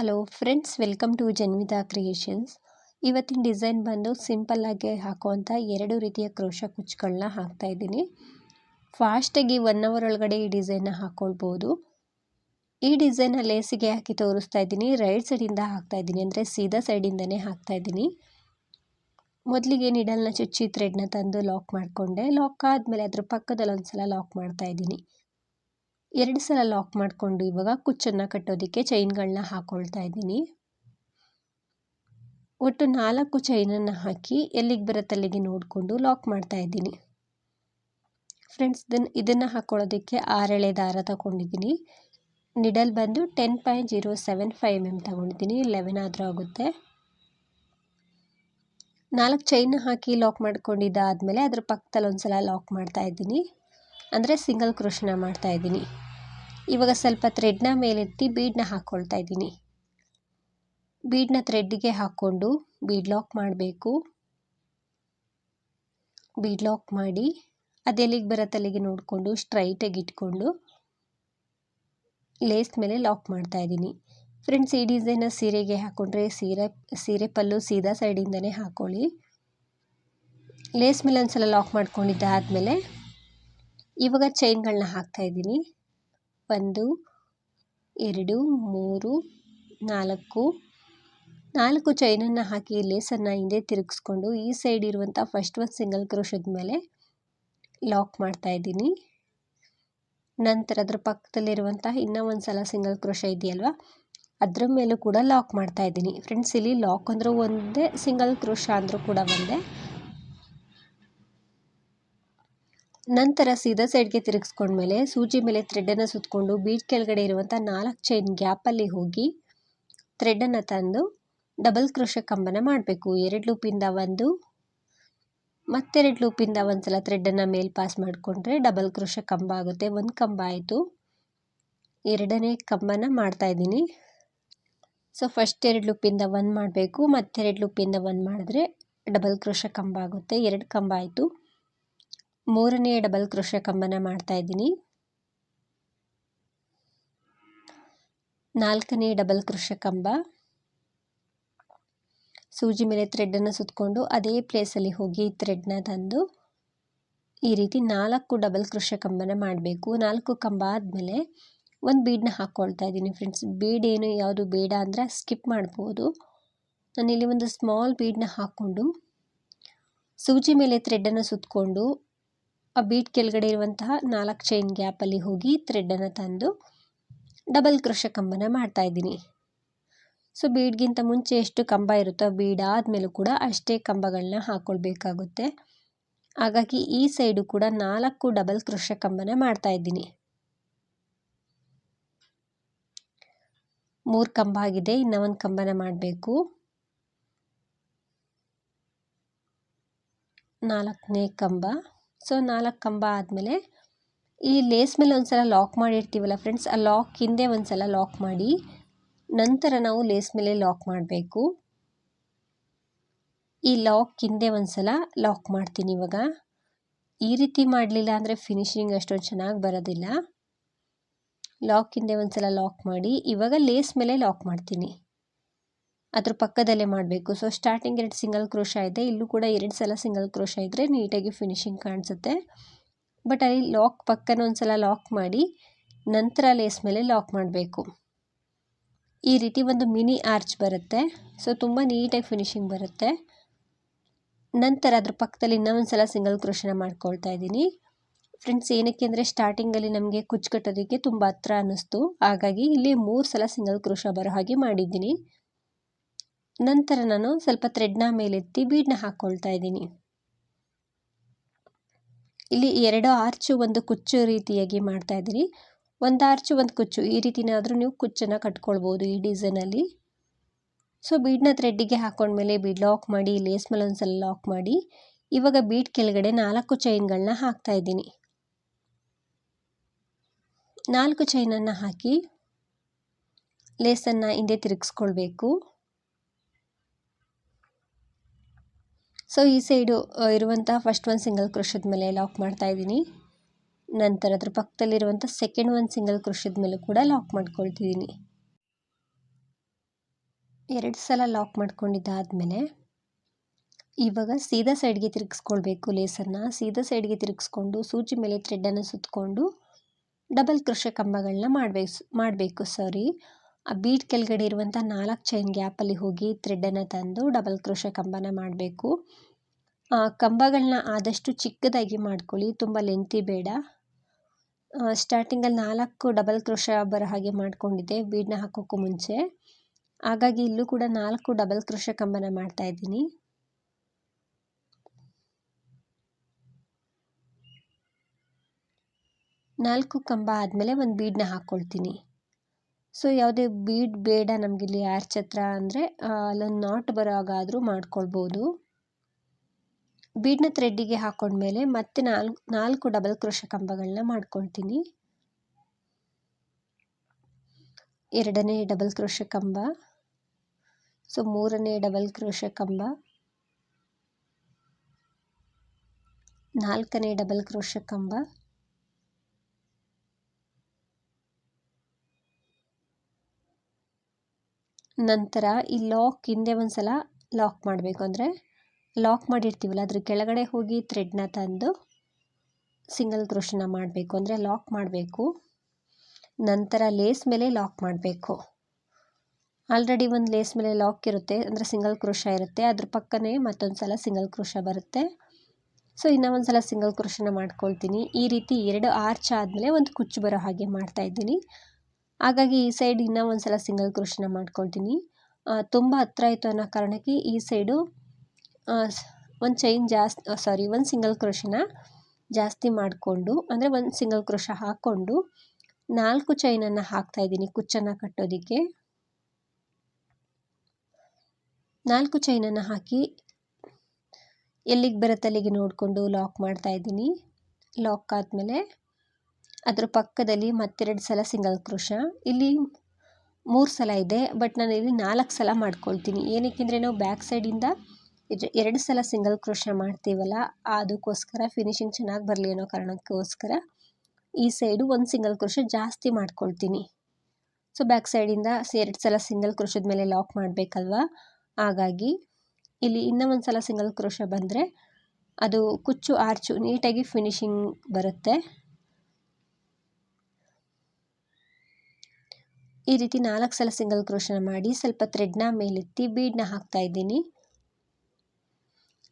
Hello friends welcome to Janvitha creations ಇವತ್ತಿನ design ಬಂದು ಸಿಂಪಲ್ಲಾಗಿ ಹಾಕುವಂಥ ಎರಡು ರೀತಿಯ ಕ್ರೋಶ ಕುಚ್ಚುಗಳನ್ನ ಹಾಕ್ತಾಯಿದ್ದೀನಿ ಫಾಸ್ಟಾಗಿ ಒನ್ ಅವರ್ ಒಳಗಡೆ ಈ ಡಿಸೈನ್ನ ಹಾಕ್ಕೊಳ್ಬೋದು ಈ ಡಿಸೈನ್ನ ಲೇಸಿಗೆ ಹಾಕಿ ತೋರಿಸ್ತಾ ಇದ್ದೀನಿ. ರೈಟ್ ಸೈಡಿಂದ ಹಾಕ್ತಾಯಿದ್ದೀನಿ ಅಂದರೆ ಸೀದಾ ಸೈಡಿಂದನೇ ಹಾಕ್ತಾಯಿದ್ದೀನಿ ಮೊದಲಿಗೆ ನಿಡಲ್ನ ಚುಚ್ಚಿ ಥ್ರೆಡ್ನ ತಂದು ಲಾಕ್ ಮಾಡಿಕೊಂಡೆ. ಲಾಕ್ ಆದಮೇಲೆ ಅದ್ರ ಪಕ್ಕದಲ್ಲಿ ಒಂದು ಸಲ ಲಾಕ್ ಮಾಡ್ತಾಯಿದ್ದೀನಿ ಎರಡು ಸಲ ಲಾಕ್ ಮಾಡಿಕೊಂಡು ಇವಾಗ ಕುಚ್ಚನ್ನು ಕಟ್ಟೋದಕ್ಕೆ ಚೈನ್ಗಳನ್ನ ಹಾಕ್ಕೊಳ್ತಾ ಇದ್ದೀನಿ. ಒಟ್ಟು ನಾಲ್ಕು ಚೈನನ್ನು ಹಾಕಿ ಎಲ್ಲಿಗೆ ಬರುತ್ತೆ ಅಲ್ಲಿಗೆ ನೋಡಿಕೊಂಡು ಲಾಕ್ ಮಾಡ್ತಾ ಇದ್ದೀನಿ. ಫ್ರೆಂಡ್ಸ್ ಇದನ್ನು ಇದನ್ನು ಹಾಕ್ಕೊಳ್ಳೋದಕ್ಕೆ ಆರೆಳೆ ದಾರ ತಗೊಂಡಿದ್ದೀನಿ. ನಿಡಲ್ ಬಂದು ten point zero seven five m m ತಗೊಂಡಿದ್ದೀನಿ. ಲೆವೆನ್ ಆದರೂ ಆಗುತ್ತೆ. ನಾಲ್ಕು ಚೈನ್ ಹಾಕಿ ಲಾಕ್ ಮಾಡ್ಕೊಂಡಿದ್ದಾದಮೇಲೆ ಅದ್ರ ಪಕ್ಕದಲ್ಲಿ ಒಂದು ಸಲ ಲಾಕ್ ಮಾಡ್ತಾ ಇದ್ದೀನಿ. ಅಂದರೆ ಸಿಂಗಲ್ ಕ್ರೋಶನ ಮಾಡ್ತಾ ಇದ್ದೀನಿ. ಇವಾಗ ಸ್ವಲ್ಪ ಥ್ರೆಡ್ನ ಮೇಲೆತ್ತಿ ಬೀಡನ್ನ ಹಾಕ್ಕೊಳ್ತಾ ಇದ್ದೀನಿ. ಬೀಡನ್ನ ಥ್ರೆಡ್ಗೆ ಹಾಕ್ಕೊಂಡು ಬೀಡ್ ಲಾಕ್ ಮಾಡಬೇಕು. ಬೀಡ್ ಲಾಕ್ ಮಾಡಿ ಅದೆಲ್ಲಿಗೆ ಬರತ್ತಲ್ಲಿಗೆ ನೋಡಿಕೊಂಡು ಸ್ಟ್ರೈಟಾಗಿ ಇಟ್ಕೊಂಡು ಲೇಸ್ ಮೇಲೆ ಲಾಕ್ ಮಾಡ್ತಾ ಇದ್ದೀನಿ. ಫ್ರೆಂಡ್ಸ್ ಈ ಡಿಸೈನ ಸೀರೆಗೆ ಹಾಕ್ಕೊಂಡ್ರೆ ಸೀರೆ ಸೀರೆ ಪಲ್ಲು ಸೀದಾ ಸೈಡಿಂದನೇ ಹಾಕ್ಕೊಳ್ಳಿ ಲೇಸ್ ಮೇಲೆ ಒಂದು ಸಲ ಲಾಕ್ ಮಾಡ್ಕೊಂಡಿದ್ದಾದಮೇಲೆ ಇವಾಗ ಚೈನ್ಗಳನ್ನ ಹಾಕ್ತಾ ಇದ್ದೀನಿ. ಒಂದು, ಎರಡು, ಮೂರು, ನಾಲ್ಕು. ನಾಲ್ಕು ಚೈನನ್ನು ಹಾಕಿ ಲೇಸನ್ನು ಹಿಂದೆ ತಿರುಗಿಸ್ಕೊಂಡು ಈ ಸೈಡ್ ಇರುವಂಥ ಫಸ್ಟ್ ಒಂದು ಸಿಂಗಲ್ ಕ್ರೋಶದ ಮೇಲೆ ಲಾಕ್ ಮಾಡ್ತಾ ಇದ್ದೀನಿ. ನಂತರ ಅದರ ಪಕ್ಕದಲ್ಲಿರುವಂಥ ಇನ್ನೂ ಒಂದು ಸಲ ಸಿಂಗಲ್ ಕ್ರೋಶ ಇದೆಯಲ್ವ, ಅದರ ಮೇಲೂ ಕೂಡ ಲಾಕ್ ಮಾಡ್ತಾ ಇದ್ದೀನಿ. ಫ್ರೆಂಡ್ಸ್ ಇಲ್ಲಿ ಲಾಕ್ ಅಂದರೂ ಒಂದೇ ಸಿಂಗಲ್ ಕ್ರೋಶ ಅಂದರೂ ಕೂಡ ಒಂದೇ. ನಂತರ ಸೀದಾ ಸೈಡ್ಗೆ ತಿರುಗಿಸ್ಕೊಂಡ್ಮೇಲೆ ಸೂಜಿ ಮೇಲೆ ಥ್ರೆಡ್ಡನ್ನು ಸುತ್ತಕೊಂಡು ಬೀಟ್ ಕೆಳಗಡೆ ಇರುವಂಥ ನಾಲ್ಕು ಚೈನ್ ಗ್ಯಾಪಲ್ಲಿ ಹೋಗಿ ಥ್ರೆಡ್ಡನ್ನು ತಂದು ಡಬಲ್ ಕ್ರೋಶ ಕಂಬನ ಮಾಡಬೇಕು. ಎರಡು ಲೂಪಿಂದ ಒಂದು, ಮತ್ತೆರಡು ಲೂಪಿಂದ ಒಂದು ಸಲ ಥ್ರೆಡ್ಡನ್ನು ಮೇಲೆ ಪಾಸ್ ಮಾಡಿಕೊಂಡ್ರೆ ಡಬಲ್ ಕ್ರೋಶ ಕಂಬ ಆಗುತ್ತೆ. ಒಂದು ಕಂಬ ಆಯಿತು. ಎರಡನೇ ಕಂಬನ ಮಾಡ್ತಾಯಿದ್ದೀನಿ ಸೊ ಫಸ್ಟ್ ಎರಡು ಲೂಪಿಂದ ಒಂದು ಮಾಡಬೇಕು. ಮತ್ತೆರಡು ಲೂಪಿಂದ ಒಂದು ಮಾಡಿದ್ರೆ ಡಬಲ್ ಕ್ರೋಶ ಕಂಬ ಆಗುತ್ತೆ. ಎರಡು ಕಂಬ ಆಯಿತು. ಮೂರನೇ ಡಬಲ್ ಕ್ರೋಶ ಕಂಬನ ಮಾಡ್ತಾ ಇದ್ದೀನಿ. ನಾಲ್ಕನೇ ಡಬಲ್ ಕ್ರೋಶ ಕಂಬ. ಸೂಜಿ ಮೇಲೆ ಥ್ರೆಡ್ಡನ್ನು ಸುತ್ತಕೊಂಡು ಅದೇ ಪ್ಲೇಸಲ್ಲಿ ಹೋಗಿ ಥ್ರೆಡ್ನ ತಂದು ಈ ರೀತಿ ನಾಲ್ಕು ಡಬಲ್ ಕೃಷ ಕಂಬನ ಮಾಡಬೇಕು. ನಾಲ್ಕು ಕಂಬ ಆದಮೇಲೆ ಒಂದು ಬೀಡನ್ನ ಹಾಕ್ಕೊಳ್ತಾ ಇದ್ದೀನಿ ಫ್ರೆಂಡ್ಸ್. ಬೀಡ್ ಏನು ಯಾವುದು ಬೇಡ ಅಂದರೆ ಸ್ಕಿಪ್ ಮಾಡ್ಬೋದು. ನಾನಿಲ್ಲಿ ಒಂದು ಸ್ಮಾಲ್ ಬೀಡನ್ನ ಹಾಕ್ಕೊಂಡು ಸೂಜಿ ಮೇಲೆ ಥ್ರೆಡ್ಡನ್ನು ಸುತ್ತಕೊಂಡು ಆ ಬೀಟ್ ಕೆಳಗಡೆ ಇರುವಂತಹ ನಾಲ್ಕು ಚೈನ್ ಗ್ಯಾಪಲ್ಲಿ ಹೋಗಿ ಥ್ರೆಡ್ಡನ್ನು ತಂದು ಡಬಲ್ ಕ್ರೋಶ ಕಂಬನ ಮಾಡ್ತಾ ಇದ್ದೀನಿ. ಸೊ ಬೀಡ್ಗಿಂತ ಮುಂಚೆ ಎಷ್ಟು ಕಂಬ ಇರುತ್ತೋ ಬೀಡ್ ಆದಮೇಲೂ ಕೂಡ ಅಷ್ಟೇ ಕಂಬಗಳನ್ನ ಹಾಕ್ಕೊಳ್ಬೇಕಾಗುತ್ತೆ ಹಾಗಾಗಿ ಈ ಸೈಡು ಕೂಡ ನಾಲ್ಕು ಡಬಲ್ ಕ್ರೋಶ ಕಂಬನ ಮಾಡ್ತಾ ಇದ್ದೀನಿ. ಮೂರು ಕಂಬ ಆಗಿದೆ ಇನ್ನ ಒಂದು ಕಂಬನ ಮಾಡಬೇಕು. ನಾಲ್ಕನೇ ಕಂಬ. ಸೊ ನಾಲ್ಕು ಕಂಬ ಆದಮೇಲೆ ಈ ಲೇಸ್ ಮೇಲೆ ಒಂದು ಸಲ ಲಾಕ್ ಮಾಡಿರ್ತೀವಲ್ಲ ಫ್ರೆಂಡ್ಸ್, ಆ ಲಾಕ್ ಹಿಂದೆ ಒಂದು ಸಲ ಲಾಕ್ ಮಾಡಿ ನಂತರ ನಾವು ಲೇಸ್ ಮೇಲೆ ಲಾಕ್ ಮಾಡಬೇಕು. ಈ ಲಾಕ್ ಹಿಂದೆ ಒಂದು ಸಲ ಲಾಕ್ ಮಾಡ್ತೀನಿ ಇವಾಗ. ಈ ರೀತಿ ಮಾಡಲಿಲ್ಲ ಅಂದರೆ ಫಿನಿಶಿಂಗ್ ಅಷ್ಟೊಂದು ಚೆನ್ನಾಗಿ ಬರೋದಿಲ್ಲ. ಲಾಕ್ ಹಿಂದೆ ಒಂದು ಸಲ ಲಾಕ್ ಮಾಡಿ ಇವಾಗ ಲೇಸ್ ಮೇಲೆ ಲಾಕ್ ಮಾಡ್ತೀನಿ. ಅದ್ರ ಪಕ್ಕದಲ್ಲೇ ಮಾಡಬೇಕು. ಸೊ ಸ್ಟಾರ್ಟಿಂಗ್ ಎರಡು ಸಿಂಗಲ್ ಕ್ರೋಶ ಇದೆ ಇಲ್ಲೂ ಕೂಡ ಎರಡು ಸಲ ಸಿಂಗಲ್ ಕ್ರೋಶ ಇದ್ದರೆ ನೀಟಾಗಿ ಫಿನಿಶಿಂಗ್ ಕಾಣಿಸುತ್ತೆ. ಬಟ್ ಅಲ್ಲಿ ಲಾಕ್ ಪಕ್ಕನ ಒಂದು ಸಲ ಲಾಕ್ ಮಾಡಿ ನಂತರ ಲೇಸ್ ಮೇಲೆ ಲಾಕ್ ಮಾಡಬೇಕು. ಈ ರೀತಿ ಒಂದು ಮಿನಿ ಆರ್ಚ್ ಬರುತ್ತೆ. ಸೊ ತುಂಬ ನೀಟಾಗಿ ಫಿನಿಶಿಂಗ್ ಬರುತ್ತೆ. ನಂತರ ಅದ್ರ ಪಕ್ಕದಲ್ಲಿ ಇನ್ನೊಂದು ಸಲ ಸಿಂಗಲ್ ಕ್ರೋಶನ ಮಾಡ್ಕೊಳ್ತಾ ಇದ್ದೀನಿ. ಫ್ರೆಂಡ್ಸ್ ಏನಕ್ಕೆ ಅಂದರೆ ಸ್ಟಾರ್ಟಿಂಗಲ್ಲಿ ನಮಗೆ ಕುಚ್ಚು ಕಟ್ಟೋದಕ್ಕೆ ತುಂಬ ಹತ್ರ ಅನ್ನಿಸ್ತು. ಹಾಗಾಗಿ ಇಲ್ಲಿ ಮೂರು ಸಲ ಸಿಂಗಲ್ ಕ್ರೋಶ ಬರೋ ಹಾಗೆ ಮಾಡಿದ್ದೀನಿ. ನಂತರ ನಾನು ಸ್ವಲ್ಪ ಥ್ರೆಡ್ನ ಮೇಲೆತ್ತಿ ಬೀಡನ್ನ ಹಾಕ್ಕೊಳ್ತಾ ಇದ್ದೀನಿ. ಇಲ್ಲಿ ಎರಡು ಆರ್ಚು ಒಂದು ಕುಚ್ಚು ರೀತಿಯಾಗಿ ಮಾಡ್ತಾ ಇದ್ದೀನಿ ಒಂದು ಆರ್ಚು ಒಂದು ಕುಚ್ಚು. ಈ ರೀತಿನಾದರೂ ನೀವು ಕುಚ್ಚನ್ನು ಕಟ್ಕೊಳ್ಬೋದು ಈ ಡಿಸೈನಲ್ಲಿ ಸೊ ಬೀಡನ್ನ ಥ್ರೆಡ್ಡಿಗೆ ಹಾಕ್ಕೊಂಡ್ಮೇಲೆ ಬೀಡ್ ಲಾಕ್ ಮಾಡಿ ಲೇಸ್ ಮೇಲೆ ಒಂದ್ಸಲ ಲಾಕ್ ಮಾಡಿ, ಇವಾಗ ಬೀಡ್ ಕೆಳಗಡೆ ನಾಲ್ಕು ಚೈನ್ಗಳನ್ನ ಹಾಕ್ತಾ ಇದ್ದೀನಿ. ನಾಲ್ಕು ಚೈನನ್ನು ಹಾಕಿ ಲೇಸನ್ನು ಹಿಂದೆ ತಿರುಗಿಸ್ಕೊಳ್ಬೇಕು. ಸೊ ಈ ಸೈಡು ಇರುವಂಥ ಫಸ್ಟ್ ಒಂದು ಸಿಂಗಲ್ ಕೃಷಿದ ಮೇಲೆ ಲಾಕ್ ಮಾಡ್ತಾ ಇದ್ದೀನಿ. ನಂತರ ಅದ್ರ ಪಕ್ಕದಲ್ಲಿರುವಂಥ ಸೆಕೆಂಡ್ ಒಂದು ಸಿಂಗಲ್ ಕೃಷಿದ ಮೇಲೆ ಕೂಡ ಲಾಕ್ ಮಾಡ್ಕೊಳ್ತಿದ್ದೀನಿ. ಎರಡು ಸಲ ಲಾಕ್ ಮಾಡ್ಕೊಂಡಿದ್ದಾದಮೇಲೆ ಇವಾಗ ಸೀದಾ ಸೈಡ್ಗೆ ತಿರುಗಿಸ್ಕೊಳ್ಬೇಕು ಲೇಸನ್ನು ಸೀದಾ ಸೈಡ್ಗೆ ತಿರುಗಿಸ್ಕೊಂಡು ಸೂಜಿ ಮೇಲೆ ಥ್ರೆಡ್ಡನ್ನು ಸುತ್ತಕೊಂಡು ಡಬಲ್ ಕೃಷಿ ಕಂಬಗಳನ್ನ ಮಾಡಬೇಕು ಮಾಡಬೇಕು ಸಾರಿ ಆ ಬೀಡ್ ಕೆಳಗಡೆ ಇರುವಂಥ ನಾಲ್ಕು ಚೈನ್ ಗ್ಯಾಪಲ್ಲಿ ಹೋಗಿ ಥ್ರೆಡ್ಡನ್ನು ತಂದು ಡಬಲ್ ಕ್ರೋಶ ಕಂಬನ ಮಾಡಬೇಕು. ಕಂಬಗಳನ್ನ ಆದಷ್ಟು ಚಿಕ್ಕದಾಗಿ ಮಾಡ್ಕೊಳ್ಳಿ, ತುಂಬ ಲೆಂತಿ ಬೇಡ. ಸ್ಟಾರ್ಟಿಂಗಲ್ಲಿ ನಾಲ್ಕು ಡಬಲ್ ಕ್ರೋಶ ಬರೋ ಹಾಗೆ ಮಾಡ್ಕೊಂಡಿದ್ದೆ ಬೀಡನ್ನ ಹಾಕೋಕ್ಕೂ ಮುಂಚೆ. ಹಾಗಾಗಿ ಇಲ್ಲೂ ಕೂಡ ನಾಲ್ಕು ಡಬಲ್ ಕ್ರೋಶ ಕಂಬನ ಮಾಡ್ತಾ ಇದ್ದೀನಿ. ನಾಲ್ಕು ಕಂಬ ಆದಮೇಲೆ ಒಂದು ಬೀಡನ್ನ ಹಾಕ್ಕೊಳ್ತೀನಿ ಸೊ, ಯಾವುದೇ ಬೀಡ್ ಬೇಡ ನಮಗಿಲ್ಲಿ ಆರ್ಚ್ ಹತ್ರ ಅಂದರೆ ಅಲ್ಲೊಂದು ನಾಟ್ ಬರೋ ಹಾಗಾದರೂ ಮಾಡ್ಕೊಳ್ಬೋದು. ಬೀಡ್ನ ಥ್ರೆಡ್ಡಿಗೆ ಹಾಕೊಂಡ್ಮೇಲೆ ಮತ್ತೆ ನಾಲ್ಕು ನಾಲ್ಕು ಡಬಲ್ ಕ್ರೋಶ ಕಂಬಗಳನ್ನ ಮಾಡ್ಕೊಳ್ತೀನಿ. ಎರಡನೇ ಡಬಲ್ ಕ್ರೋಶ ಕಂಬ. ಸೊ, ಮೂರನೇ ಡಬಲ್ ಕ್ರೋಶ ಕಂಬ. ನಾಲ್ಕನೇ ಡಬಲ್ ಕ್ರೋಶ ಕಂಬ. ನಂತರ ಈ ಲಾಕ್ ಹಿಂದೆ ಒಂದು ಸಲ ಲಾಕ್ ಮಾಡಬೇಕು ಅಂದರೆ ಲಾಕ್ ಮಾಡಿರ್ತೀವಲ್ಲ, ಅದ್ರ ಕೆಳಗಡೆ ಹೋಗಿ ಥ್ರೆಡ್ನ ತಂದು ಸಿಂಗಲ್ ಕ್ರೋಶನ ಮಾಡಬೇಕು ಅಂದರೆ ಲಾಕ್ ಮಾಡಬೇಕು. ನಂತರ ಲೇಸ್ ಮೇಲೆ ಲಾಕ್ ಮಾಡಬೇಕು. ಆಲ್ರೆಡಿ ಒಂದು ಲೇಸ್ ಮೇಲೆ ಲಾಕ್ ಇರುತ್ತೆ ಅಂದರೆ ಸಿಂಗಲ್ ಕ್ರೋಶ ಇರುತ್ತೆ, ಅದ್ರ ಪಕ್ಕನೇ ಮತ್ತೊಂದು ಸಲ ಸಿಂಗಲ್ ಕ್ರೋಶ ಬರುತ್ತೆ. ಸೊ ಇನ್ನೂ ಒಂದು ಸಲ ಸಿಂಗಲ್ ಕ್ರೋಶನ ಮಾಡ್ಕೊಳ್ತೀನಿ. ಈ ರೀತಿ ಎರಡು ಆರ್ಚ್ ಆದಮೇಲೆ ಒಂದು ಕುಚ್ಚು ಬರೋ ಹಾಗೆ ಮಾಡ್ತಾ ಇದ್ದೀನಿ. ಹಾಗಾಗಿ ಈ ಸೈಡ್ ಇನ್ನೂ ಒಂದು ಸಲ ಸಿಂಗಲ್ ಕ್ರೋಶನ ಮಾಡ್ಕೊಳ್ತೀನಿ. ತುಂಬ ಹತ್ತಿರ ಆಯಿತು ಅನ್ನೋ ಕಾರಣಕ್ಕೆ ಈ ಸೈಡು ಒಂದು ಚೈನ್ ಜಾಸ್ತಿ ಸಾರಿ ಒಂದು ಸಿಂಗಲ್ ಕ್ರೋಶನ ಜಾಸ್ತಿ ಮಾಡಿಕೊಂಡು, ಅಂದರೆ ಒಂದು ಸಿಂಗಲ್ ಕ್ರೋಶ ಹಾಕ್ಕೊಂಡು ನಾಲ್ಕು ಚೈನನ್ನು ಹಾಕ್ತಾ ಇದ್ದೀನಿ ಕುಚ್ಚನ್ನು ಕಟ್ಟೋದಕ್ಕೆ. ನಾಲ್ಕು ಚೈನನ್ನು ಹಾಕಿ ಎಲ್ಲಿಗೆ ಬರುತ್ತೆ ಅಲ್ಲಿಗೆ ನೋಡಿಕೊಂಡು ಲಾಕ್ ಮಾಡ್ತಾ ಇದ್ದೀನಿ. ಲಾಕ್ ಆದಮೇಲೆ ಅದರ ಪಕ್ಕದಲ್ಲಿ ಮತ್ತೆರಡು ಸಲ ಸಿಂಗಲ್ ಕ್ರೋಶ. ಇಲ್ಲಿ ಮೂರು ಸಲ ಇದೆ ಬಟ್ ನಾನು ಇಲ್ಲಿ ನಾಲ್ಕು ಸಲ ಮಾಡ್ಕೊಳ್ತೀನಿ. ಏನಕ್ಕೆ ಅಂದರೆ ನಾವು ಬ್ಯಾಕ್ ಸೈಡಿಂದ ಎರಡು ಸಲ ಸಿಂಗಲ್ ಕ್ರೋಶ ಮಾಡ್ತೀವಲ್ಲ, ಅದಕ್ಕೋಸ್ಕರ ಫಿನಿಶಿಂಗ್ ಚೆನ್ನಾಗಿ ಬರಲಿ ಅನ್ನೋ ಕಾರಣಕ್ಕೋಸ್ಕರ ಈ ಸೈಡು ಒಂದು ಸಿಂಗಲ್ ಕ್ರೋಶ ಜಾಸ್ತಿ ಮಾಡ್ಕೊಳ್ತೀನಿ. ಸೊ ಬ್ಯಾಕ್ ಸೈಡಿಂದ ಎರಡು ಸಲ ಸಿಂಗಲ್ ಕ್ರೋಶದ ಮೇಲೆ ಲಾಕ್ ಮಾಡಬೇಕಲ್ವಾ? ಹಾಗಾಗಿ ಇಲ್ಲಿ ಇನ್ನೂ ಒಂದು ಸಲ ಸಿಂಗಲ್ ಕ್ರೋಶ ಬಂದರೆ ಅದು ಕುಚ್ಚು ಆರ್ಚು ನೀಟಾಗಿ ಫಿನಿಶಿಂಗ್ ಬರುತ್ತೆ. ಈ ರೀತಿ ನಾಲ್ಕು ಸಲ ಸಿಂಗಲ್ ಕ್ರೋಶನ ಮಾಡಿ ಸ್ವಲ್ಪ ಥ್ರೆಡ್ನ ಮೇಲೆತ್ತಿ ಬೀಡ್ನ ಹಾಕ್ತಾ ಇದ್ದೀನಿ.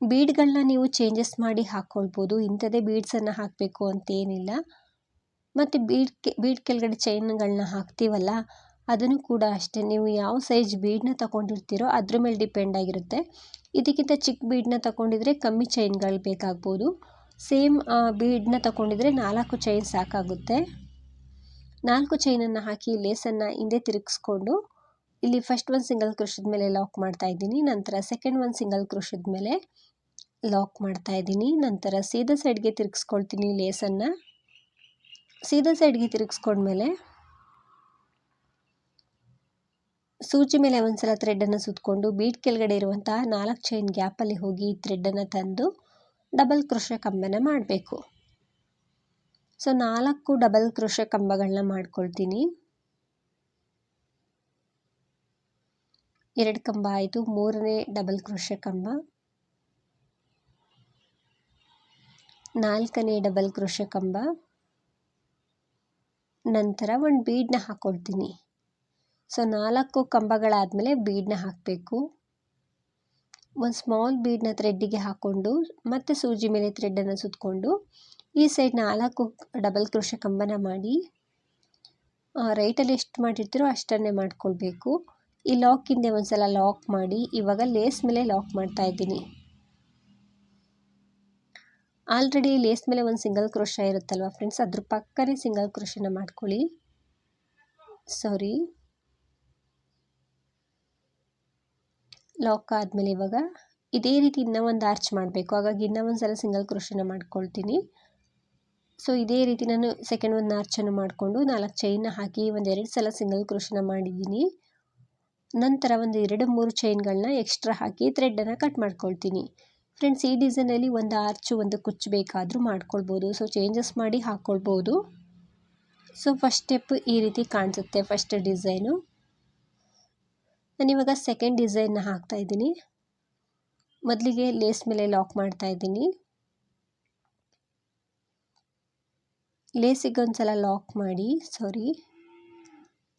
ಬೀಡ್ಗಳನ್ನ ನೀವು ಚೇಂಜಸ್ ಮಾಡಿ ಹಾಕ್ಕೊಳ್ಬೋದು ಇಂಥದ್ದೇ ಬೀಡ್ಸನ್ನು ಹಾಕಬೇಕು ಅಂತೇನಿಲ್ಲ ಮತ್ತು ಬೀಡ್ ಬೀಡ್ ಕೆಳಗಡೆ ಚೈನ್ಗಳನ್ನ ಹಾಕ್ತೀವಲ್ಲ, ಅದನ್ನು ಕೂಡ ಅಷ್ಟೇ. ನೀವು ಯಾವ ಸೈಜ್ ಬೀಡನ್ನ ತಗೊಂಡಿರ್ತೀರೋ ಅದ್ರ ಮೇಲೆ ಡಿಪೆಂಡ್ ಆಗಿರುತ್ತೆ. ಇದಕ್ಕಿಂತ ಚಿಕ್ಕ ಬೀಡನ್ನ ತಗೊಂಡಿದ್ರೆ ಕಮ್ಮಿ ಚೈನ್ಗಳು ಬೇಕಾಗ್ಬೋದು. ಸೇಮ್ ಬೀಡನ್ನ ತಗೊಂಡಿದ್ರೆ ನಾಲ್ಕು ಚೈನ್ ಸಾಕಾಗುತ್ತೆ. ನಾಲ್ಕು ಚೈನನ್ನು ಹಾಕಿ ಲೇಸನ್ನು ಹಿಂದೆ ತಿರುಗಿಸ್ಕೊಂಡು, ಇಲ್ಲಿ ಫಸ್ಟ್ ಒಂದು ಸಿಂಗಲ್ ಕ್ರೋಶದ ಮೇಲೆ ಲಾಕ್ ಮಾಡ್ತಾ ಇದ್ದೀನಿ. ನಂತರ ಸೆಕೆಂಡ್ ಒಂದು ಸಿಂಗಲ್ ಕ್ರೋಶದ ಮೇಲೆ ಲಾಕ್ ಮಾಡ್ತಾ ಇದ್ದೀನಿ. ನಂತರ ಸೀದಾ ಸೈಡ್ಗೆ ತಿರುಗಿಸ್ಕೊಳ್ತೀನಿ ಲೇಸನ್ನು ಸೀದಾ ಸೈಡ್ಗೆ ತಿರುಗಿಸ್ಕೊಂಡ್ಮೇಲೆ ಸೂಜಿ ಮೇಲೆ ಒಂದ್ಸಲ ಥ್ರೆಡ್ಡನ್ನು ಸುತ್ತಕೊಂಡು ಬೀಟ್ ಕೆಳಗಡೆ ಇರುವಂತಹ ನಾಲ್ಕು ಚೈನ್ ಗ್ಯಾಪಲ್ಲಿ ಹೋಗಿ ಥ್ರೆಡ್ಡನ್ನು ತಂದು ಡಬಲ್ ಕ್ರೋಶ ಕಂಬನ ಮಾಡಬೇಕು. ಸೊ ನಾಲ್ಕು ಡಬಲ್ ಕ್ರೋಶ ಕಂಬಗಳನ್ನ ಮಾಡ್ಕೊಳ್ತೀನಿ. ಎರಡು ಕಂಬ ಆಯಿತು, ಮೂರನೇ ಡಬಲ್ ಕ್ರೋಶ ಕಂಬ. ನಾಲ್ಕನೇ ಡಬಲ್ ಕ್ರೋಶ ಕಂಬ. ನಂತರ ಒಂದು ಬೀಡನ್ನ ಹಾಕ್ಕೊಳ್ತೀನಿ ಸೊ ನಾಲ್ಕು ಕಂಬಗಳಾದಮೇಲೆ ಬೀಡನ್ನ ಹಾಕಬೇಕು. ಒಂದು ಸ್ಮಾಲ್ ಬೀಡನ್ನ ಥ್ರೆಡ್ಡಿಗೆ ಹಾಕ್ಕೊಂಡು ಮತ್ತೆ ಸೂಜಿ ಮೇಲೆ ಥ್ರೆಡ್ಡನ್ನು ಸುತ್ತಕೊಂಡು ಈ ಸೈಡ್ ನಾಲ್ಕು ಡಬಲ್ ಕ್ರೋಶ ಕಂಬನ ಮಾಡಿ ರೈಟಲ್ಲಿ ಎಷ್ಟು ಮಾಡಿರ್ತೀರೋ ಅಷ್ಟನ್ನೇ ಮಾಡ್ಕೊಳ್ಬೇಕು. ಈ ಲಾಕ್ ಹಿಂದೆ ಒಂದು ಸಲ ಲಾಕ್ ಮಾಡಿ, ಇವಾಗ ಲೇಸ್ ಮೇಲೆ ಲಾಕ್ ಮಾಡ್ತಾ ಇದ್ದೀನಿ. ಆಲ್ರೆಡಿ ಲೇಸ್ ಮೇಲೆ ಒಂದು ಸಿಂಗಲ್ ಕ್ರೋಶ ಇರುತ್ತಲ್ವ ಫ್ರೆಂಡ್ಸ್ ಅದ್ರ ಪಕ್ಕನೇ ಸಿಂಗಲ್ ಕ್ರೋಶನ ಮಾಡ್ಕೊಳ್ಳಿ. ಸಾರಿ ಲಾಕ್ ಆದಮೇಲೆ ಇವಾಗ ಇದೇ ರೀತಿ ಇನ್ನೂ ಒಂದು ಆರ್ಚ್ ಮಾಡಬೇಕು. ಹಾಗಾಗಿ ಇನ್ನೂ ಒಂದು ಸಲ ಸಿಂಗಲ್ ಕ್ರೋಶನ ಮಾಡ್ಕೊಳ್ತೀನಿ. ಸೊ ಇದೇ ರೀತಿ ನಾನು ಸೆಕೆಂಡ್ ಒಂದು ನಾರ್ಚನ್ನು ಮಾಡಿಕೊಂಡು ನಾಲ್ಕು ಚೈನ್ನ ಹಾಕಿ ಒಂದು ಎರಡು ಸಲ ಸಿಂಗಲ್ ಕ್ರೋಶನ ಮಾಡಿದ್ದೀನಿ. ನಂತರ ಒಂದು ಎರಡು ಮೂರು ಚೈನ್ಗಳನ್ನ ಎಕ್ಸ್ಟ್ರಾ ಹಾಕಿ ಥ್ರೆಡ್ಡನ್ನು ಕಟ್ ಮಾಡ್ಕೊಳ್ತೀನಿ. ಫ್ರೆಂಡ್ಸ್ ಈ ಡಿಸೈನಲ್ಲಿ ಒಂದು ಆರ್ಚು ಒಂದು ಕುಚ್ಚು ಬೇಕಾದರೂ ಮಾಡ್ಕೊಳ್ಬೋದು. ಸೊ ಚೇಂಜಸ್ ಮಾಡಿ ಹಾಕ್ಕೊಳ್ಬೋದು ಸೊ ಫಸ್ಟ್ ಸ್ಟೆಪ್ ಈ ರೀತಿ ಕಾಣಿಸುತ್ತೆ ಫಸ್ಟ್ ಡಿಸೈನು ನಾನಿವಾಗ ಸೆಕೆಂಡ್ ಡಿಸೈನ್ನ ಹಾಕ್ತಾ ಇದ್ದೀನಿ. ಮೊದಲಿಗೆ ಲೇಸ್ ಮೇಲೆ ಲಾಕ್ ಮಾಡ್ತಾ ಇದ್ದೀನಿ. ಲೇಸಿಗೆ ಒಂದು ಸಲ ಲಾಕ್ ಮಾಡಿ ಸಾರಿ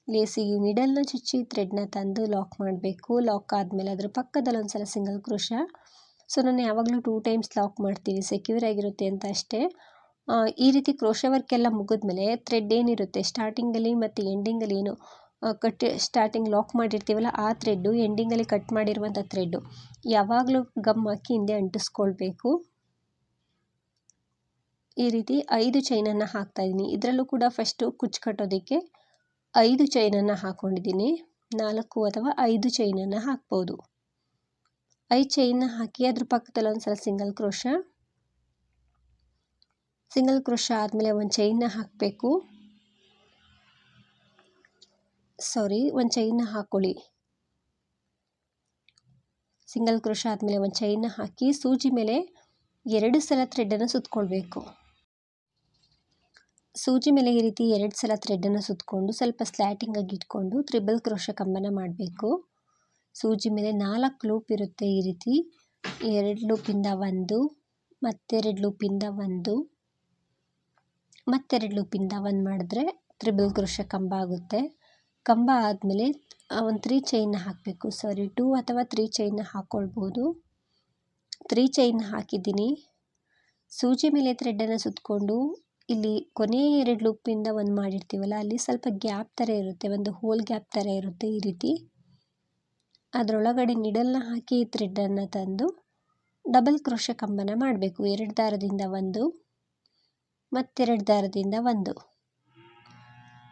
ಲೇಸಿಗೆ ಮಿಡಲ್ನ ಚುಚ್ಚಿ ಥ್ರೆಡ್ನ ತಂದು ಲಾಕ್ ಮಾಡಬೇಕು. ಲಾಕ್ ಆದಮೇಲೆ ಅದರ ಪಕ್ಕದಲ್ಲಿ ಒಂದು ಸಲ ಸಿಂಗಲ್ ಕ್ರೋಶ. ಸೊ ನಾನು ಯಾವಾಗಲೂ ಟೂ ಟೈಮ್ಸ್ ಲಾಕ್ ಮಾಡ್ತೀನಿ. ಸೆಕ್ಯೂರ್ ಆಗಿರುತ್ತೆ ಅಂತ ಅಷ್ಟೇ. ಈ ರೀತಿ ಕ್ರೋಶ ವರ್ಕ್ ಎಲ್ಲ ಮುಗಿದ್ಮೇಲೆ ಥ್ರೆಡ್ ಏನಿರುತ್ತೆ? ಸ್ಟಾರ್ಟಿಂಗಲ್ಲಿ ಮತ್ತು ಎಂಡಿಂಗಲ್ಲಿ ಏನು? ಕಟ್ ಸ್ಟಾರ್ಟಿಂಗ್ ಲಾಕ್ ಮಾಡಿರ್ತೀವಲ್ಲ, ಆ ಥ್ರೆಡ್ಡು ಎಂಡಿಂಗಲ್ಲಿ ಕಟ್ ಮಾಡಿರುವಂಥ ಥ್ರೆಡ್ಡು ಯಾವಾಗಲೂ ಗಮ್ ಹಾಕಿ ಹಿಂದೆ ಅಂಟಿಸ್ಕೊಳ್ಬೇಕು. ಈ ರೀತಿ ಐದು ಚೈನನ್ನು ಹಾಕ್ತಾ ಇದ್ದೀನಿ. ಇದರಲ್ಲೂ ಕೂಡ ಫಸ್ಟು ಕುಚ್ಚು ಕಟ್ಟೋದಕ್ಕೆ ಐದು ಚೈನನ್ನು ಹಾಕ್ಕೊಂಡಿದ್ದೀನಿ ನಾಲ್ಕು ಅಥವಾ ಐದು ಚೈನನ್ನು ಹಾಕ್ಬೋದು. ಐದು ಚೈನ್ನ ಹಾಕಿ ಅದ್ರ ಪಕ್ಕದಲ್ಲಿ ಒಂದು ಸಲ ಸಿಂಗಲ್ ಕ್ರೋಶ ಸಿಂಗಲ್ ಕ್ರೋಶ ಆದಮೇಲೆ ಒಂದು ಚೈನ್ನ ಹಾಕಬೇಕು. ಸಾರಿ ಒಂದು ಚೈನ್ನ ಹಾಕ್ಕೊಳ್ಳಿ ಸಿಂಗಲ್ ಕ್ರೋಶ ಆದಮೇಲೆ ಒಂದು ಚೈನ್ನ ಹಾಕಿ ಸೂಜಿ ಮೇಲೆ ಎರಡು ಸಲ ಥ್ರೆಡನ್ನು ಸುತ್ಕೊಳ್ಬೇಕು. ಸೂಜಿ ಮೇಲೆ ಈ ರೀತಿ ಎರಡು ಸಲ ಥ್ರೆಡನ್ನು ಸುತ್ತಕೊಂಡು ಸ್ವಲ್ಪ ಸ್ಲ್ಯಾಟಿಂಗಾಗಿ ಇಟ್ಕೊಂಡು ತ್ರಿಬಲ್ ಕ್ರೋಶ ಕಂಬನ ಮಾಡಬೇಕು. ಸೂಜಿ ಮೇಲೆ ನಾಲ್ಕು ಲೂಪ್ ಇರುತ್ತೆ ಈ ರೀತಿ. ಎರಡು ಲೂಪಿಂದ ಒಂದು, ಮತ್ತೆರಡು ಲೂಪಿಂದ ಒಂದು, ಮತ್ತೆರಡು ಲೂಪಿಂದ ಒಂದು ಮಾಡಿದ್ರೆ ತ್ರಿಬಲ್ ಕ್ರೋಶ ಕಂಬ ಆಗುತ್ತೆ. ಕಂಬ ಆದಮೇಲೆ ಒಂದು ತ್ರೀ ಚೈನ್ನ ಹಾಕಬೇಕು. ಸಾರಿ ಟೂ ಅಥವಾ ತ್ರೀ ಚೈನ್ನ ಹಾಕ್ಕೊಳ್ಬೋದು ತ್ರೀ ಚೈನ್ ಹಾಕಿದ್ದೀನಿ. ಸೂಜಿ ಮೇಲೆ ಥ್ರೆಡನ್ನು ಸುತ್ತಕೊಂಡು ಇಲ್ಲಿ ಕೊನೆ ಎರಡು ಲೂಪಿಂದ ಒಂದು ಮಾಡಿರ್ತೀವಲ್ಲ, ಅಲ್ಲಿ ಸ್ವಲ್ಪ ಗ್ಯಾಪ್ ಥರ ಇರುತ್ತೆ, ಒಂದು ಹೋಲ್ ಗ್ಯಾಪ್ ಥರ ಇರುತ್ತೆ ಈ ರೀತಿ. ಅದರೊಳಗಡೆ ನಿಡಲ್ನ ಹಾಕಿ ಥ್ರೆಡ್ಡನ್ನು ತಂದು ಡಬಲ್ ಕ್ರೋಶ ಕಂಬನ ಮಾಡಬೇಕು. ಎರಡು ದಾರದಿಂದ ಒಂದು, ಮತ್ತೆರಡು ದಾರದಿಂದ ಒಂದು.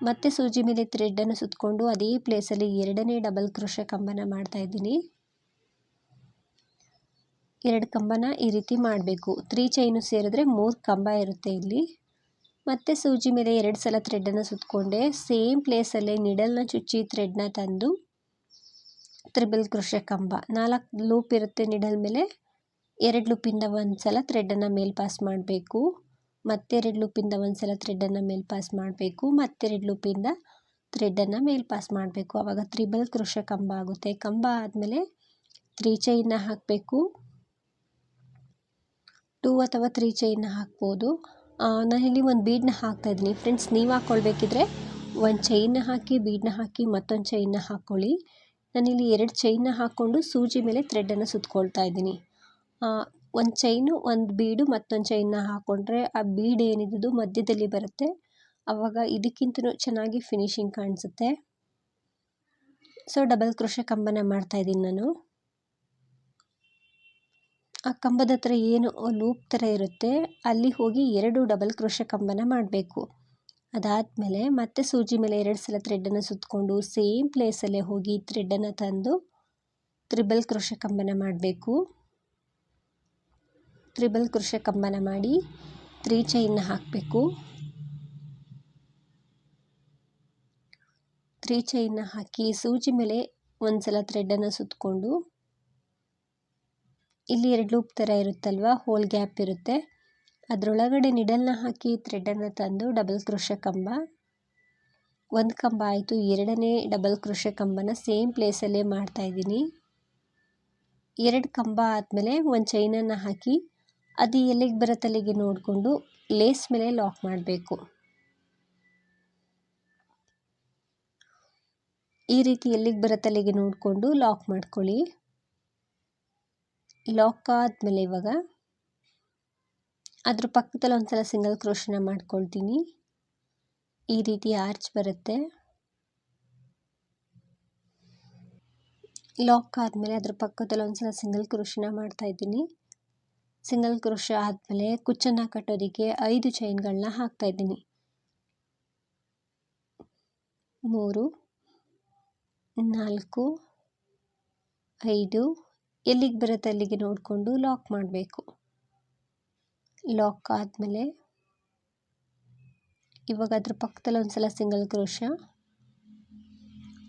ಮತ್ತೆ ಸೂಜಿ ಮೇಲೆ ಥ್ರೆಡ್ಡನ್ನು ಸುತ್ತಕೊಂಡು ಅದೇ ಪ್ಲೇಸಲ್ಲಿ ಎರಡನೇ ಡಬಲ್ ಕ್ರೋಶ ಕಂಬನ ಮಾಡ್ತಾ ಇದ್ದೀನಿ. ಎರಡು ಕಂಬನ ಈ ರೀತಿ ಮಾಡಬೇಕು. ತ್ರೀ ಚೈನು ಸೇರಿದ್ರೆ ಮೂರು ಕಂಬ ಇರುತ್ತೆ ಇಲ್ಲಿ. ಮತ್ತೆ ಸೂಜಿ ಮೇಲೆ ಎರಡು ಸಲ ಥ್ರೆಡ್ಡನ್ನು ಸುತ್ತಕೊಂಡೆ ಸೇಮ್ ಪ್ಲೇಸಲ್ಲೇ ನಿಡಲ್ನ ಚುಚ್ಚಿ ಥ್ರೆಡ್ನ ತಂದು ತ್ರಿಬಲ್ ಕೃಷ ಕಂಬ. ನಾಲ್ಕು ಲೂಪ್ ಇರುತ್ತೆ ನಿಡಲ್ ಮೇಲೆ. ಎರಡು ಲೂಪಿಂದ ಒಂದು ಸಲ ಥ್ರೆಡನ್ನು ಮೇಲ್ ಪಾಸ್ ಮಾಡಬೇಕು. ಮತ್ತೆರಡು ಲೂಪಿಂದ ಒಂದು ಸಲ ಥ್ರೆಡನ್ನು ಮೇಲ್ ಪಾಸ್ ಮಾಡಬೇಕು. ಮತ್ತೆರಡು ಲೂಪಿಂದ ಥ್ರೆಡ್ಡನ್ನು ಮೇಲ್ ಪಾಸ್ ಮಾಡಬೇಕು. ಆವಾಗ ತ್ರಿಬಲ್ ಕೃಷ ಕಂಬ ಆಗುತ್ತೆ. ಕಂಬ ಆದಮೇಲೆ ತ್ರೀ ಚೈನ್ನ ಹಾಕಬೇಕು. ಟೂ ಅಥವಾ ತ್ರೀ ಚೈನ್ನ ಹಾಕ್ಬೋದು. ನಾನಿಲ್ಲಿ ಒಂದು ಬೀಡನ್ನ ಹಾಕ್ತಾಯಿದ್ದೀನಿ ಫ್ರೆಂಡ್ಸ್ ನೀವು ಹಾಕ್ಕೊಳ್ಬೇಕಿದ್ರೆ ಒಂದು ಚೈನ್ನ ಹಾಕಿ ಬೀಡನ್ನ ಹಾಕಿ, ಮತ್ತೊಂದು ಚೈನ್ನ ಹಾಕ್ಕೊಳ್ಳಿ ನಾನಿಲ್ಲಿ ಎರಡು ಚೈನ್ನ ಹಾಕ್ಕೊಂಡು ಸೂಜಿ ಮೇಲೆ ಥ್ರೆಡನ್ನು ಸುತ್ಕೊಳ್ತಾ ಇದ್ದೀನಿ. ಒಂದು ಚೈನು ಒಂದು ಬೀಡು, ಮತ್ತೊಂದು ಚೈನ್ನ ಹಾಕ್ಕೊಂಡ್ರೆ ಆ ಬೀಡ್ ಏನಿದ್ದು ಮಧ್ಯದಲ್ಲಿ ಬರುತ್ತೆ. ಆವಾಗ ಇದಕ್ಕಿಂತಲೂ ಚೆನ್ನಾಗಿ ಫಿನಿಶಿಂಗ್ ಕಾಣಿಸುತ್ತೆ. ಸೊ ಡಬಲ್ ಕ್ರೋಶ ಕಂಬನ ಮಾಡ್ತಾಯಿದ್ದೀನಿ ನಾನು. ಆ ಕಂಬದ ಹತ್ರ ಏನು ಲೂಪ್ ಥರ ಇರುತ್ತೆ, ಅಲ್ಲಿ ಹೋಗಿ ಎರಡು ಡಬಲ್ ಕ್ರೋಶ ಕಂಬನ ಮಾಡಬೇಕು. ಅದಾದಮೇಲೆ ಮತ್ತೆ ಸೂಜಿ ಮೇಲೆ ಎರಡು ಸಲ ಥ್ರೆಡ್ಡನ್ನು ಸುತ್ತಕೊಂಡು ಸೇಮ್ ಪ್ಲೇಸಲ್ಲೇ ಹೋಗಿ ಥ್ರೆಡ್ಡನ್ನು ತಂದು ತ್ರಿಬಲ್ ಕ್ರೋಶ ಕಂಬನ ಮಾಡಬೇಕು. ತ್ರಿಬಲ್ ಕ್ರೋಶ ಕಂಬನ ಮಾಡಿ ತ್ರೀ ಚೈನ್ನ ಹಾಕಬೇಕು. ತ್ರೀ ಚೈನ್ನ ಹಾಕಿ ಸೂಜಿ ಮೇಲೆ ಒಂದು ಸಲ ಥ್ರೆಡ್ಡನ್ನು ಸುತ್ತಕೊಂಡು ಇಲ್ಲಿ ಎರಡು ಲೂಪ್ ಥರ ಇರುತ್ತಲ್ವ? ಹೋಲ್ ಗ್ಯಾಪ್ ಇರುತ್ತೆ. ಅದರೊಳಗಡೆ ನಿಡಲ್ನ ಹಾಕಿ ಥ್ರೆಡನ್ನು ತಂದು ಡಬಲ್ ಕ್ರೋಶ ಕಂಬ. ಒಂದು ಕಂಬ ಆಯಿತು, ಎರಡನೇ ಡಬಲ್ ಕ್ರೋಶ ಕಂಬನ ಸೇಮ್ ಪ್ಲೇಸಲ್ಲೇ ಮಾಡ್ತಾಯಿದ್ದೀನಿ ಎರಡು ಕಂಬ ಆದಮೇಲೆ ಒಂದು ಚೈನನ್ನು ಹಾಕಿ, ಅದು ಎಲ್ಲಿಗೆ ಬರತ್ತಲ್ಲಿಗೆ ನೋಡಿಕೊಂಡು ಲೇಸ್ ಮೇಲೆ ಲಾಕ್ ಮಾಡಬೇಕು. ಈ ರೀತಿ ಎಲ್ಲಿಗೆ ಬರತ್ತಲ್ಲಿಗೆ ನೋಡಿಕೊಂಡು ಲಾಕ್ ಮಾಡ್ಕೊಳ್ಳಿ. ಲಾಕ್ ಆದಮೇಲೆ ಇವಾಗ ಅದ್ರ ಪಕ್ಕದಲ್ಲಿ ಒಂದು ಸಲ ಸಿಂಗಲ್ ಕ್ರೋಶನ ಮಾಡ್ಕೊಳ್ತೀನಿ. ಈ ರೀತಿ ಆರ್ಚ್ ಬರುತ್ತೆ. ಲಾಕ್ ಆದಮೇಲೆ ಅದ್ರ ಪಕ್ಕದಲ್ಲಿ ಒಂದು ಸಲ ಸಿಂಗಲ್ ಕ್ರೋಶನ ಮಾಡ್ತಾಯಿದ್ದೀನಿ ಸಿಂಗಲ್ ಕ್ರೋಶ ಆದಮೇಲೆ ಕುಚ್ಚನ್ನು ಕಟ್ಟೋದಕ್ಕೆ ಐದು ಚೈನ್ಗಳನ್ನ ಹಾಕ್ತಾಯಿದ್ದೀನಿ ಮೂರು, ನಾಲ್ಕು, ಐದು ಎಲ್ಲಿಗೆ ಬರುತ್ತೆ ಅಲ್ಲಿಗೆ ನೋಡಿಕೊಂಡು ಲಾಕ್ ಮಾಡಬೇಕು. ಲಾಕ್ ಆದಮೇಲೆ ಇವಾಗ ಅದ್ರ ಪಕ್ಕದಲ್ಲಿ ಒಂದು ಸಲ ಸಿಂಗಲ್ ಕ್ರೋಶ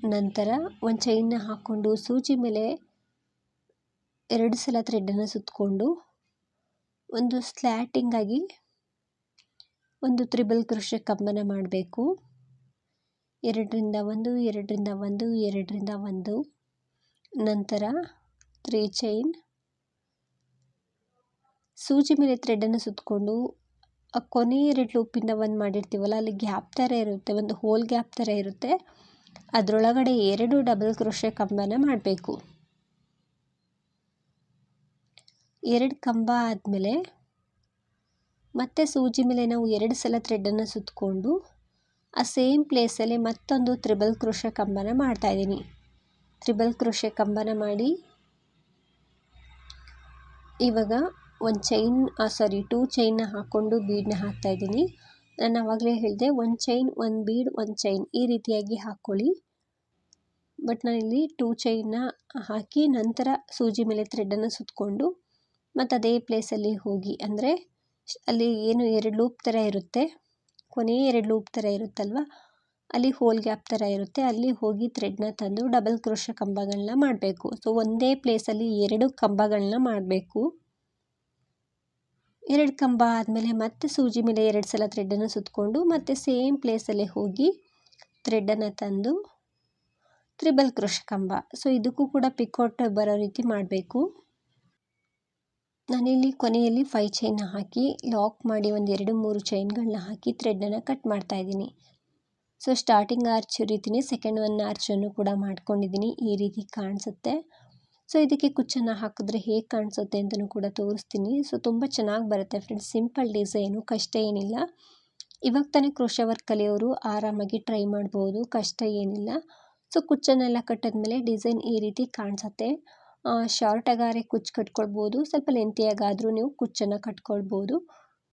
ನಂತರ ಒಂದು ಚೈನ್ನ ಹಾಕ್ಕೊಂಡು ಸೂಜಿ ಮೇಲೆ ಎರಡು ಸಲ ಥ್ರೆಡ್ಡನ್ನು ಸುತ್ತಕೊಂಡು ಒಂದು ಸ್ಲ್ಯಾಟಿಂಗಾಗಿ ಒಂದು ತ್ರಿಬಲ್ ಕ್ರೋಶ ಕಂಬನ ಮಾಡಬೇಕು. ಎರಡರಿಂದ ಒಂದು ಎರಡರಿಂದ ಒಂದು ಎರಡರಿಂದ ಒಂದು, ನಂತರ ತ್ರೀ ಚೈನ್. ಸೂಜಿ ಮೇಲೆ ಥ್ರೆಡನ್ನು ಸುತ್ತಕೊಂಡು ಆ ಕೊನೆ ಎರಡು ಲೂಪಿಂದ ಒಂದು ಮಾಡಿರ್ತೀವಲ್ಲ, ಅಲ್ಲಿ ಗ್ಯಾಪ್ ಥರ ಇರುತ್ತೆ, ಒಂದು ಹೋಲ್ ಗ್ಯಾಪ್ ಥರ ಇರುತ್ತೆ. ಅದರೊಳಗಡೆ ಎರಡು ಡಬಲ್ ಕ್ರೋಶೆ ಕಂಬನ ಮಾಡಬೇಕು. ಎರಡು ಕಂಬ ಆದಮೇಲೆ, ಮತ್ತೆ ಸೂಜಿ ಮೇಲೆ ನಾವು ಎರಡು ಸಲ ಥ್ರೆಡನ್ನು ಸುತ್ತಕೊಂಡು ಆ ಸೇಮ್ ಪ್ಲೇಸಲ್ಲಿ ಮತ್ತೊಂದು ತ್ರಿಬಲ್ ಕ್ರೋಶೆ ಕಂಬನ ಮಾಡ್ತಾಯಿದ್ದೀನಿ ತ್ರಿಬಲ್ ಕ್ರೋಶೆ ಕಂಬನ ಮಾಡಿ ಇವಾಗ ಒಂದು ಚೈನ್ ಸಾರಿ ಟೂ ಚೈನ್ನ ಹಾಕ್ಕೊಂಡು ಬೀಡನ್ನ ಹಾಕ್ತಾಯಿದ್ದೀನಿ ನಾನು ಆವಾಗಲೇ ಹೇಳಿದೆ, ಒಂದು ಚೈನ್ ಒಂದು ಬೀಡ್ ಒಂದು ಚೈನ್ ಈ ರೀತಿಯಾಗಿ ಹಾಕ್ಕೊಳ್ಳಿ ಬಟ್ ನಾನಿಲ್ಲಿ ಟೂ ಚೈನ್ನ ಹಾಕಿ ನಂತರ ಸೂಜಿ ಮೇಲೆ ಥ್ರೆಡನ್ನು ಸುತ್ತಕೊಂಡು ಮತ್ತು ಅದೇ ಪ್ಲೇಸಲ್ಲಿ ಹೋಗಿ, ಅಂದರೆ ಅಲ್ಲಿ ಏನು ಎರಡು ಲೂಪ್ ಥರ ಇರುತ್ತೆ. ಕೊನೆಯ ಎರಡು ಲೂಪ್ ಥರ ಇರುತ್ತಲ್ವ? ಅಲ್ಲಿ ಹೋಲ್ ಗ್ಯಾಪ್ ಥರ ಇರುತ್ತೆ. ಅಲ್ಲಿ ಹೋಗಿ ಥ್ರೆಡ್ನ ತಂದು ಡಬಲ್ ಕ್ರೋಶ ಕಂಬಗಳನ್ನ ಮಾಡಬೇಕು. ಸೊ, ಒಂದೇ ಪ್ಲೇಸಲ್ಲಿ ಎರಡು ಕಂಬಗಳನ್ನ ಮಾಡಬೇಕು. ಎರಡು ಕಂಬ ಆದಮೇಲೆ ಮತ್ತೆ ಸೂಜಿ ಮೇಲೆ ಎರಡು ಸಲ ಥ್ರೆಡನ್ನು ಸುತ್ತಕೊಂಡು ಮತ್ತೆ ಸೇಮ್ ಪ್ಲೇಸಲ್ಲೇ ಹೋಗಿ ಥ್ರೆಡನ್ನು ತಂದು ತ್ರಿಬಲ್ ಕ್ರೋಶ ಕಂಬ. ಸೊ, ಇದಕ್ಕೂ ಕೂಡ ಪಿಕೋಟ್ ಬರೋ ರೀತಿ ಮಾಡಬೇಕು. ನಾನಿಲ್ಲಿ ಕೊನೆಯಲ್ಲಿ ಫೈ ಚೈನ್ನ ಹಾಕಿ ಲಾಕ್ ಮಾಡಿ ಒಂದು ಎರಡು ಮೂರು ಚೈನ್ಗಳನ್ನ ಹಾಕಿ ಥ್ರೆಡನ್ನು ಕಟ್ ಮಾಡ್ತಾ ಇದ್ದೀನಿ. ಸೊ ಸ್ಟಾರ್ಟಿಂಗ್ ಆರ್ಚ್ ರೀತಿಯೇ ಸೆಕೆಂಡ್ ಒನ್ ಆರ್ಚನ್ನು ಕೂಡ ಮಾಡ್ಕೊಂಡಿದ್ದೀನಿ. ಈ ರೀತಿ ಕಾಣಿಸುತ್ತೆ. ಸೊ ಇದಕ್ಕೆ ಕುಚ್ಚನ್ನು ಹಾಕಿದ್ರೆ ಹೇಗೆ ಕಾಣಿಸುತ್ತೆ ಅಂತಲೂ ಕೂಡ ತೋರಿಸ್ತೀನಿ. ಸೊ ತುಂಬ ಚೆನ್ನಾಗಿ ಬರುತ್ತೆ ಫ್ರೆಂಡ್ಸ್ ಸಿಂಪಲ್ ಡಿಸೈನು ಕಷ್ಟ ಏನಿಲ್ಲ. ಇವಾಗ ತಾನೇ ಕ್ರೋಶ ವರ್ಕ್ ಕಲಿಯೋರು ಆರಾಮಾಗಿ ಟ್ರೈ ಮಾಡ್ಬೋದು. ಕಷ್ಟ ಏನಿಲ್ಲ. ಸೊ ಕುಚ್ಚನ್ನೆಲ್ಲ ಕಟ್ಟಿದ್ಮೇಲೆ ಡಿಸೈನ್ ಈ ರೀತಿ ಕಾಣಿಸುತ್ತೆ. ಶಾರ್ಟ್ ಆಗಾರೆ ಕುಚ್ಚು ಕಟ್ಕೊಳ್ಬೋದು. ಸ್ವಲ್ಪ ಲೆಂತಿಯಾಗಾದರೂ ನೀವು ಕುಚ್ಚನ್ನು ಕಟ್ಕೊಳ್ಬೋದು.